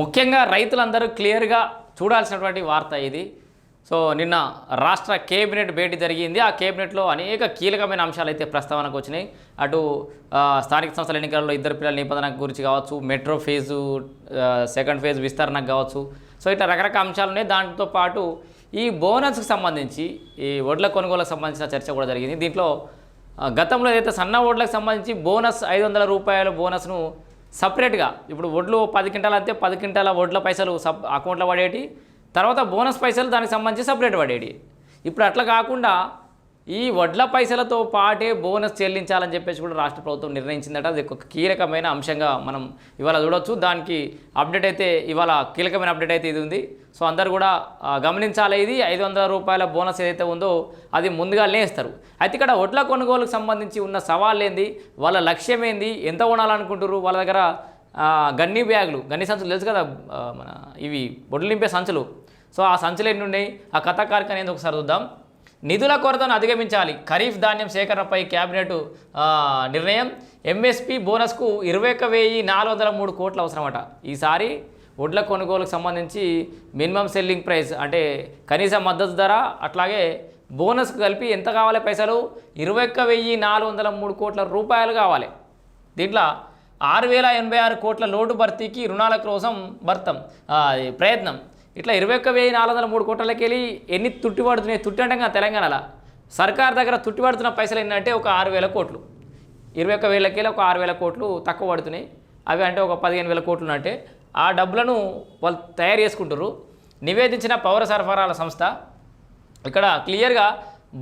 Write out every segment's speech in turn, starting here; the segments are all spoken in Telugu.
ముఖ్యంగా రైతులందరూ క్లియర్గా చూడాల్సినటువంటి వార్త ఇది. సో నిన్న రాష్ట్ర కేబినెట్ భేటీ జరిగింది. ఆ కేబినెట్లో అనేక కీలకమైన అంశాలు అయితే ప్రస్తావనకు వచ్చినాయి. అటు స్థానిక సంస్థల ఎన్నికల్లో ఇద్దరు పిల్లల నిబంధన గురించి కావచ్చు మెట్రో ఫేజు సెకండ్ ఫేజ్ విస్తరణకు కావచ్చు. సో ఇట్లా రకరకాల అంశాలు ఉన్నాయి. దాంతో పాటు ఈ బోనస్కి సంబంధించి ఈ వడ్ల కొనుగోలుకు సంబంధించిన చర్చ కూడా జరిగింది. దీంట్లో గతంలో ఏదైతే సన్న ఓట్లకు సంబంధించి బోనస్ ఐదు వందల రూపాయల బోనస్ను సపరేట్గా. ఇప్పుడు వడ్లు పది క్వింటాలు అయితే పది క్వింటాల వడ్ల పైసలు సబ్ అకౌంట్లో పడేటి. తర్వాత బోనస్ పైసలు దానికి సంబంధించి సపరేట్ పడేటి. ఇప్పుడు అట్లా కాకుండా ఈ వడ్ల పైసలతో పాటే బోనస్ చెల్లించాలని చెప్పేసి కూడా రాష్ట్ర ప్రభుత్వం నిర్ణయించిందట. అది ఒక కీలకమైన అంశంగా మనం ఇవాళ చూడొచ్చు. దానికి అప్డేట్ అయితే ఇవాళ కీలకమైన అప్డేట్ అయితే ఇది ఉంది. సో అందరు కూడా గమనించాలి ఇది. ఐదు వందల రూపాయల బోనస్ ఏదైతే ఉందో అది ముందుగా లేస్తారు అయితే ఇక్కడ వడ్ల కొనుగోలుకు సంబంధించి ఉన్న సవాళ్ళు ఏంది వాళ్ళ లక్ష్యం ఏంది ఎంత కొనాలనుకుంటారు వాళ్ళ దగ్గర గన్ని బ్యాగులు గన్ని సంచులు తెలుసు కదా మన ఇవి వడ్లు నింపే సంచులు. సో ఆ సంచులు ఎన్ని ఉన్నాయి? ఆ కథ కార్యక్రమం ఏంది ఒకసారి చూద్దాం. నిధుల కొరతను అధిగమించాలి. ఖరీఫ్ ధాన్యం సేకరణపై కేబినెట్ నిర్ణయం. ఎంఎస్పి బోనస్కు ఇరవై ఒక వెయ్యి నాలుగు వందల మూడు కోట్లు అవసరమట. ఈసారి వడ్ల కొనుగోలుకు సంబంధించి మినిమం సెల్లింగ్ ప్రైస్ అంటే కనీస మద్దతు ధర అట్లాగే బోనస్కు కలిపి ఎంత కావాలి పైసలు? ఇరవై ఒక్క వెయ్యి నాలుగు వందల మూడు కోట్ల రూపాయలు కావాలి. దీంట్లో ఆరు వేల ఎనభై ఆరు కోట్ల లోటు భర్తీకి రుణాల కోసం భర్తం ప్రయత్నం. ఇట్లా ఇరవై ఒక్క వెయ్యి నాలుగు వందల మూడు కోట్లకి వెళ్ళి ఎన్ని తుట్టిపడుతున్నాయి తుట్టి అంటే ఇంకా తెలంగాణలో. సర్కార్ దగ్గర తుట్టిపడుతున్న పైసలు ఏంటంటే ఒక ఆరు వేల కోట్లు. ఇరవై ఒక్క వేలకి వెళ్ళి ఒక ఆరు వేల కోట్లు తక్కువ పడుతున్నాయి. అవి అంటే ఒక పదిహేను వేల కోట్లు అంటే ఆ డబ్బులను వాళ్ళు తయారు చేసుకుంటారు నివేదించిన పౌర సరఫరాల సంస్థ ఇక్కడ క్లియర్గా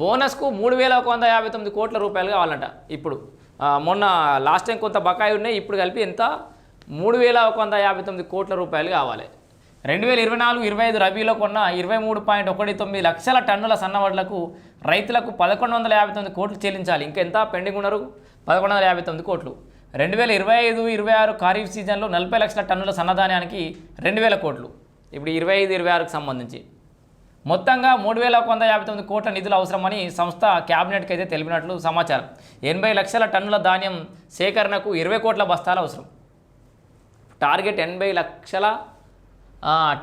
బోనస్కు మూడు వేల ఒక వంద యాభై తొమ్మిది కోట్ల రూపాయలు కావాలంట ఇప్పుడు. మొన్న లాస్ట్ టైం కొంత బకాయి ఉన్నాయి ఇప్పుడు కలిపి ఎంత? మూడు వేల ఒక వంద యాభై తొమ్మిది కోట్ల రూపాయలు కావాలి. రెండు వేల ఇరవై నాలుగు ఇరవై ఐదు రబీలో కొన్న ఇరవై మూడు పాయింట్ ఒకటి తొమ్మిది లక్షల టన్నుల సన్నవడ్లకు రైతులకు పదకొండు వందల యాభై తొమ్మిది కోట్లు చెల్లించాలి. ఇంకెంత? పెండింగ్ ఉన్నారు పదకొండు వందల యాభై తొమ్మిది కోట్లు. రెండు వేల ఇరవై ఐదు ఇరవై ఆరు ఖరీఫ్ సీజన్లో నలభై లక్షల టన్నుల సన్నధాన్యానికి రెండు వేల కోట్లు. ఇప్పుడు ఇరవై ఐదు ఇరవై ఆరుకు సంబంధించి. మొత్తంగా మూడు వేల ఒక వంద యాభై తొమ్మిది కోట్ల నిధులు అవసరమని సంస్థ క్యాబినెట్కి అయితే తెలిపినట్లు సమాచారం. ఎనభై లక్షల టన్నుల ధాన్యం సేకరణకు ఇరవై కోట్ల బస్తాలు అవసరం. టార్గెట్ ఎనభై లక్షల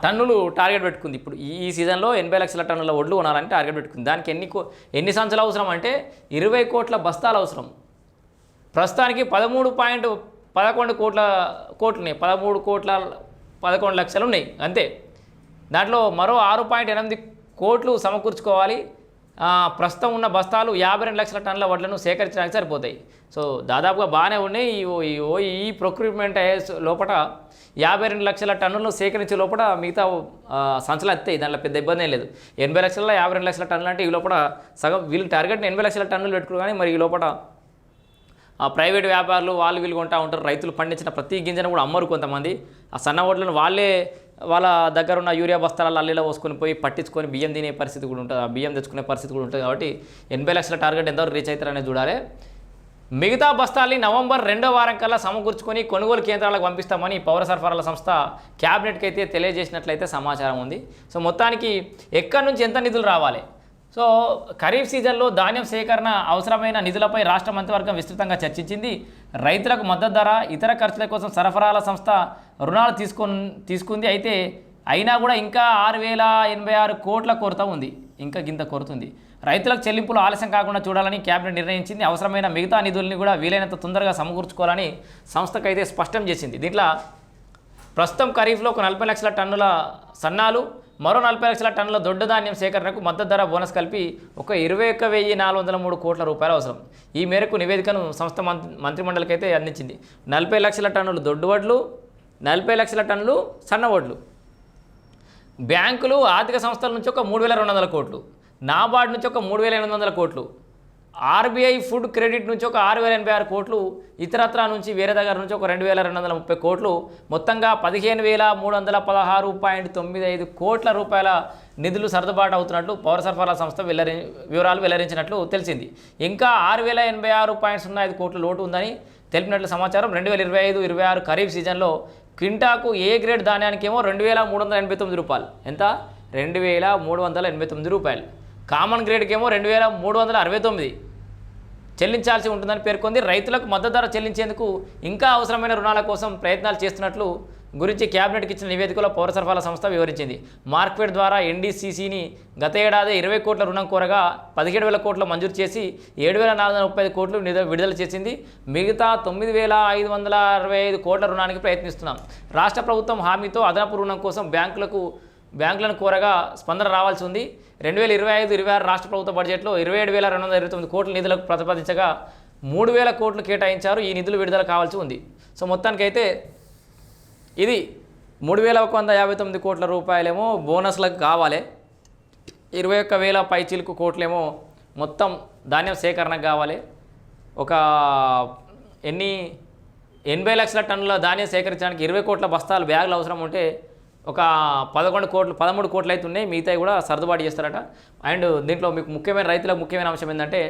టన్నులు టార్గెట్ పెట్టుకుంది. ఇప్పుడు ఈ సీజన్లో ఎనభై లక్షల టన్నుల ఒడ్లు కొనాలని టార్గెట్ పెట్టుకుంది. దానికి ఎన్ని కో ఎన్ని సంచులు అవసరం అంటే ఇరవై కోట్ల బస్తాలు అవసరం. ప్రస్తుతానికి పదమూడు పాయింట్ పదకొండు కోట్ల కోట్లు ఉన్నాయి పదమూడు కోట్ల పదకొండు లక్షలు ఉన్నాయి అంతే. దాంట్లో మరో ఆరు పాయింట్ ఎనిమిది కోట్లు సమకూర్చుకోవాలి. ప్రస్తుతం ఉన్న బస్తాలు యాభై రెండు లక్షల టన్నుల వడ్లను సేకరించడానికి సరిపోతాయి. సో దాదాపుగా బాగానే ఉన్నాయి. ఈ ఓ- ఈ ఓ- ఈ ప్రొక్యూర్మెంట్ అయ్యే లోపల యాభై రెండు లక్షల టన్నులను సేకరించే లోపల మిగతా సంచలు ఎత్తాయి వస్తాయి దాంట్లో పెద్ద ఇబ్బంది ఏం లేదు. ఎనభై లక్షల యాభై రెండు లక్షల టన్నులు అంటే ఈ లోపల సగం వీళ్ళు టార్గెట్ ఎనభై లక్షల టన్నులు పెట్టుకుని కానీ మరి ఈ లోపల ఆ ప్రైవేట్ వ్యాపారులు వాళ్ళు వీళ్ళు కొంటా ఉంటారు. రైతులు పండించిన ప్రతి గింజను కూడా అమ్మరు కొంతమంది. ఆ సన్న ఓట్లను వాళ్ళే వాళ్ళ దగ్గర ఉన్న యూరియా బస్తాల అల్లీలో పోసుకొని పోయి పట్టించుకొని బియ్యం తినే పరిస్థితి కూడా ఉంటుంది. ఆ బియ్యం తెచ్చుకునే పరిస్థితి కూడా ఉంటుంది కాబట్టి ఎనభై లక్షల టార్గెట్ ఎంతవరకు రీచ్ అవుతారనేది చూడాలి. మిగతా బస్తాల్ని నవంబర్ రెండో వారం కల్లా సమకూర్చుకొని కొనుగోలు కేంద్రాలకు పంపిస్తామని పౌర సరఫరాల సంస్థ క్యాబినెట్కి అయితే తెలియజేసినట్లయితే సమాచారం ఉంది. సో మొత్తానికి ఎక్కడి నుంచి ఎంత నిధులు రావాలి? సో ఖరీఫ్ సీజన్లో ధాన్యం సేకరణ అవసరమైన నిధులపై రాష్ట్ర మంత్రివర్గం విస్తృతంగా చర్చించింది. రైతులకు మద్దతు ధర ఇతర ఖర్చుల కోసం సరఫరాల సంస్థ రుణాలు తీసుకు తీసుకుంది. అయితే అయినా కూడా ఇంకా ఆరు వేల ఎనభై ఆరు కోట్ల కొరత ఉంది. ఇంకా గింత కొరుతుంది రైతులకు చెల్లింపులు ఆలస్యం కాకుండా చూడాలని కేబినెట్ నిర్ణయించింది. అవసరమైన మిగతా నిధుల్ని కూడా వీలైనంత తొందరగా సమకూర్చుకోవాలని సంస్థకైతే స్పష్టం చేసింది. దీంట్లో ప్రస్తుతం ఖరీఫ్లో ఒక నలభై లక్షల టన్నుల సన్నాలు మరో నలభై లక్షల టన్నుల దొడ్డ ధాన్యం సేకరణకు మద్దతు ధర బోనస్ కలిపి ఒక ఇరవై ఒక్క వెయ్యి నాలుగు వందల మూడు కోట్ల రూపాయలు అవసరం. ఈ మేరకు నివేదికను సంస్థ మంత్రి మంత్రిమండలికి అయితే అందించింది. నలభై లక్షల టన్నులు దొడ్డు వడ్లు నలభై లక్షల టన్నులు సన్న వడ్లు బ్యాంకులు ఆర్థిక సంస్థల నుంచి ఒక మూడు వేల రెండు వందల కోట్లు. నాబార్డ్ నుంచి ఒక మూడు వేల ఎనిమిది వందల కోట్లు. ఆర్బీఐ ఫుడ్ క్రెడిట్ నుంచి ఒక ఆరు వేల ఎనభై ఆరు కోట్లు ఇతరత్రా నుంచి వేరే దగ్గర నుంచి ఒక రెండు వేల రెండు వందల ముప్పై కోట్లు మొత్తంగా పదిహేను వేల మూడు వందల పదహారు పాయింట్ తొమ్మిది ఐదు కోట్ల రూపాయల నిధులు సర్దుబాటు అవుతున్నట్లు పౌర సరఫరాల సంస్థ వెల్లరి వివరాలు వెల్లడించినట్లు తెలిసింది. ఇంకా ఆరు వేల ఎనభై ఆరు పాయింట్ సున్నా ఐదు కోట్ల లోటు ఉందని తెలిపినట్లు సమాచారం రెండు వేల ఇరవై ఐదు ఇరవై ఆరు ఖరీఫ్ సీజన్లో క్వింటాకు ఏ గ్రేడ్ ధాన్యానికేమో రెండు వేల మూడు వందల ఎనభై తొమ్మిది రూపాయలు. ఎంత? రెండు వేల మూడు వందల ఎనభై తొమ్మిది రూపాయలు. కామన్ గ్రేడ్కేమో రెండు వేల మూడు వందల అరవై తొమ్మిది. చెల్లించాల్సి ఉంటుందని పేర్కొంది. రైతులకు మద్దతు ధర చెల్లించేందుకు ఇంకా అవసరమైన రుణాల కోసం ప్రయత్నాలు చేస్తున్నట్లు గురించి క్యాబినెట్కి ఇచ్చిన నివేదికలో పౌర సరఫరాల సంస్థ వివరించింది. మార్క్వెట్ ద్వారా ఎన్డీసీసీని గత ఏడాది ఇరవై కోట్ల రుణం కోరగా పదిహేడు వేల కోట్ల మంజూరు చేసి ఏడు వేల నాలుగు వందల ముప్పై ఐదు కోట్లు విడుదల చేసింది. మిగతా తొమ్మిది వేల ఐదు వందల అరవై ఐదు కోట్ల రుణానికి ప్రయత్నిస్తున్నాం. రాష్ట్ర ప్రభుత్వం హామీతో అదనపు రుణం కోసం బ్యాంకులకు బ్యాంకులను కోరగా స్పందన రావాల్సి ఉంది. రెండు వేల ఇరవై ఐదు ఇరవై ఆరు రాష్ట్ర ప్రభుత్వ బడ్జెట్లో ఇరవై ఏడు వేల రెండు వందల ఇరవై తొమ్మిది కోట్ల నిధులకు ప్రతిపాదించగా మూడు వేల కోట్లు కేటాయించారు. ఈ నిధులు విడుదల కావాల్సి ఉంది. సో మొత్తానికైతే ఇది మూడు వేల ఒక వంద యాభై తొమ్మిది కోట్ల రూపాయలేమో బోనస్లకు కావాలి. ఇరవై ఒక్క వేల పైచీలకు కోట్లేమో మొత్తం ధాన్యం సేకరణకు కావాలి. ఒక ఎన్ని ఎనభై లక్షల టన్నుల ధాన్యం సేకరించడానికి ఇరవై కోట్ల బస్తాలు బ్యాగులు అవసరం ఉంటే ఒక పదకొండు కోట్లు పదమూడు కోట్లు అయితే ఉన్నాయి. మిగతాయి కూడా సర్దుబాటు చేస్తారట. అండ్ దీంట్లో మీకు ముఖ్యమైన రైతులకు ముఖ్యమైన అంశం ఏంటంటే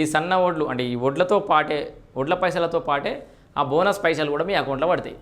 ఈ సన్న ఓడ్లు అంటే ఈ వడ్లతో పాటే వడ్ల పైసలతో పాటే ఆ బోనస్ పైసలు కూడా మీ అకౌంట్లో పడతాయి.